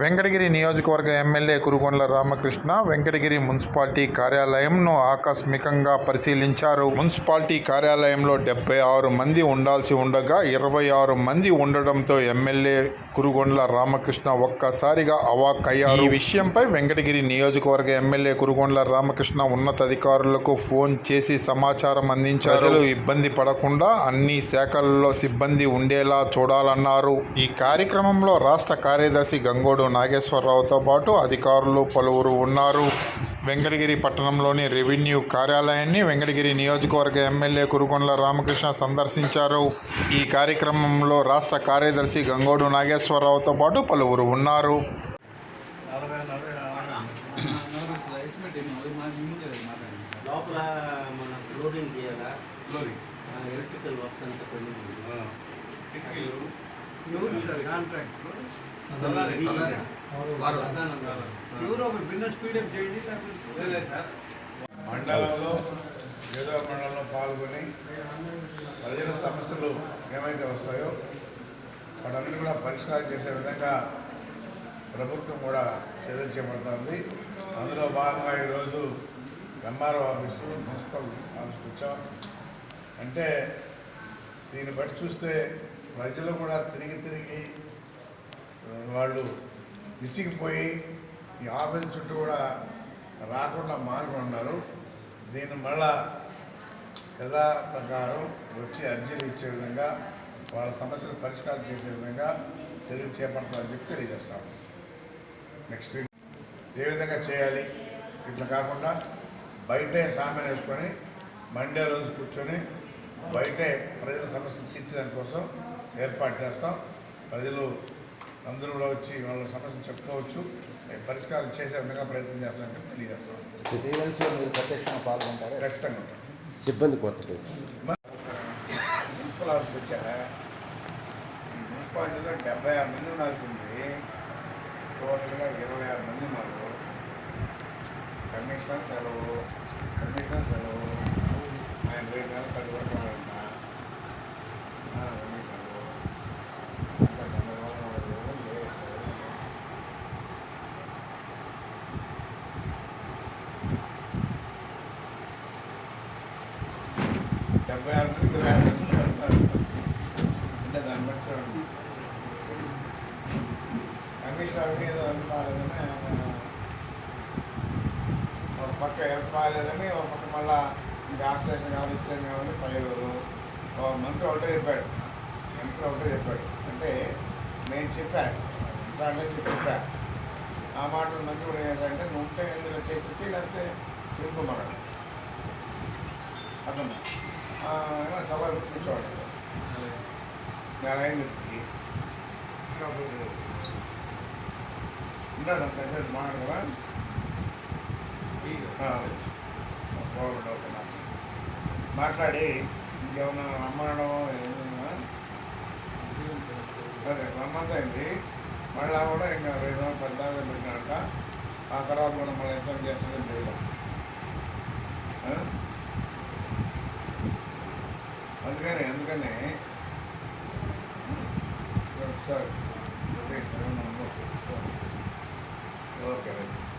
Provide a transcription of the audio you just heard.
Venkatagiri నియోజకవర్గ MLA Kurugondla Ramakrishna Venkatagiri municipality కార్యాలయంను ఆకస్మికంగా పరిశీలించారు. మున్సిపాలిటీ కార్యాలయంలో డెబ్బై ఆరు మంది ఉండాల్సి ఉండగా ఇరవై ఆరు మంది ఉండడంతో ఎమ్మెల్యే కురుగొండ్ల రామకృష్ణ ఒక్కసారిగా అవాక్ అయ్యారు. ఈ విషయంపై వెంకటగిరి నియోజకవర్గ ఎమ్మెల్యే కురుగొండ్ల రామకృష్ణ ఉన్నతాధికారులకు ఫోన్ చేసి సమాచారం అందించారు. ప్రజలు ఇబ్బంది పడకుండా అన్ని శాఖల్లో సిబ్బంది ఉండేలా చూడాలన్నారు. ఈ కార్యక్రమంలో రాష్ట్ర కార్యదర్శి గంగోడు నాగేశ్వరరావుతో పాటు అధికారులు పలువురు ఉన్నారు. వెంకటగిరి పట్టణంలోని రెవెన్యూ కార్యాలయాన్ని వెంకటగిరి నియోజకవర్గ ఎమ్మెల్యే కురుకొండల రామకృష్ణ సందర్శించారు. ఈ కార్యక్రమంలో రాష్ట్ర కార్యదర్శి గంగోడు నాగేశ్వరరావుతో పాటు పలువురు ఉన్నారు. ఎలక్ట్రికల్ మండలంలో ఏదో మండలంలో పాల్గొని ప్రజల సమస్యలు ఏమైతే వస్తాయో వాటన్నిటి కూడా పరిష్కారం చేసే విధంగా ప్రభుత్వం కూడా చర్యలు చేపడుతుంది. అందులో భాగంగా ఈరోజు ఎంఆర్ఓ ఆఫీసు మున్సిపల్ ఆఫీస్కి వచ్చాం. అంటే దీన్ని బట్టి చూస్తే ప్రజలు కూడా తిరిగి తిరిగి వాళ్ళు విసిగిపోయి ఈ ఆఫీస్ చుట్టూ కూడా రాకుండా మానుకున్నారు దీన్ని మళ్ళా యథా ప్రకారం వచ్చి అర్జీలు ఇచ్చే విధంగా వాళ్ళ సమస్యలు పరిష్కారం చేసే విధంగా చర్యలు చేపడతామని చెప్పి తెలియజేస్తాం. నెక్స్ట్ ఏ విధంగా చేయాలి? ఇట్లా కాకుండా బయటే సామాన్ వేసుకొని మండే రోజు కూర్చొని బయటే ప్రజల సమస్యలు తీర్చడానికి కోసం ఏర్పాటు చేస్తాం. ప్రజలు అందరూ కూడా వచ్చి వాళ్ళ సమస్యలు చెప్పుకోవచ్చు. పరిష్కారం చేసే విధంగా ప్రయత్నం చేస్తామని తెలియజేస్తాం. మీరు ప్రత్యక్షంగా పాల్గొంటారా? ఖచ్చితంగా. సిబ్బంది కొరత మున్సిపల్ ఆఫీస్కి వచ్చా? ఈ మున్సిపాలిటీలో డెబ్బై ఆరు మంది ఉండాల్సింది. టోటల్గా ఇరవై ఆరు మంది ఉన్నారు. కమిషనర్ సెలవు కమిషనర్ సెలవు. ఆయన రేపు నెల పది వరకు డెబ్బై ఆరు మందికి అంటే దాన్ని బట్టి చూడండి కమిషనర్కి ఏదో అనుకోలేదని ఒక పక్క హెల్ప్ బాగాలేదని ఒక పక్క మళ్ళా ఇంకా ఆస్ట్రేషన్ కావాలి ఇచ్చాను కావాలి పైరు. మంత్రి ఒకటే చెప్పాడు మంత్రి ఒకటే చెప్పాడు అంటే నేను చెప్పాను అంటే చెప్పా ఆ మాటలు మంత్రి కూడా ఏం చేశాడంటే నువ్వు ఉంటే ఎందులో చేసి తెచ్చి లేకపోతే తీర్పుమన్నాడు అతను సభ కూర్చోవాలి నేను అయింది ఉన్నాడు సెక్రటరీ మాట్లాడదా మాట్లాడి ఇంకేమన్నా రమ్మనడం సరే రమ్మంతైంది మళ్ళా కూడా ఇంకా వేదో పెద్దగా పెట్టినాక ఆ తర్వాత కూడా మళ్ళీ ఎస్ఎం చేస్తామని తెలియదు అందుకని అందుకని ఒకసారి ఓకే రైట్